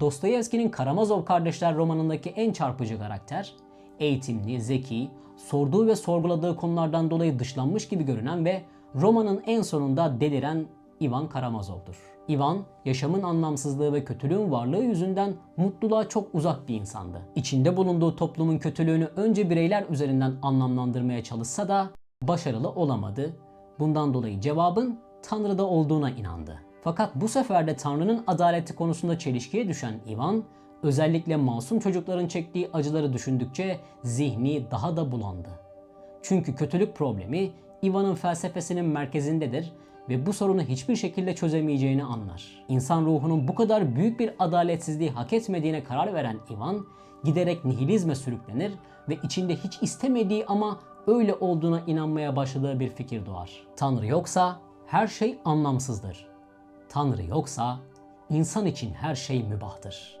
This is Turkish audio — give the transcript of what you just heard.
Dostoyevski'nin Karamazov Kardeşler romanındaki en çarpıcı karakter, eğitimli, zeki, sorduğu ve sorguladığı konulardan dolayı dışlanmış gibi görünen ve romanın en sonunda deliren Ivan Karamazov'dur. Ivan, yaşamın anlamsızlığı ve kötülüğün varlığı yüzünden mutluluğa çok uzak bir insandı. İçinde bulunduğu toplumun kötülüğünü önce bireyler üzerinden anlamlandırmaya çalışsa da başarılı olamadı. Bundan dolayı cevabın Tanrı'da olduğuna inandı. Fakat bu sefer de Tanrı'nın adaleti konusunda çelişkiye düşen Ivan, özellikle masum çocukların çektiği acıları düşündükçe zihni daha da bulandı. Çünkü kötülük problemi Ivan'ın felsefesinin merkezindedir ve bu sorunu hiçbir şekilde çözemeyeceğini anlar. İnsan ruhunun bu kadar büyük bir adaletsizliği hak etmediğine karar veren Ivan, giderek nihilizme sürüklenir ve içinde hiç istemediği ama öyle olduğuna inanmaya başladığı bir fikir doğar. Tanrı yoksa her şey anlamsızdır. Tanrı yoksa insan için her şey mübahtır.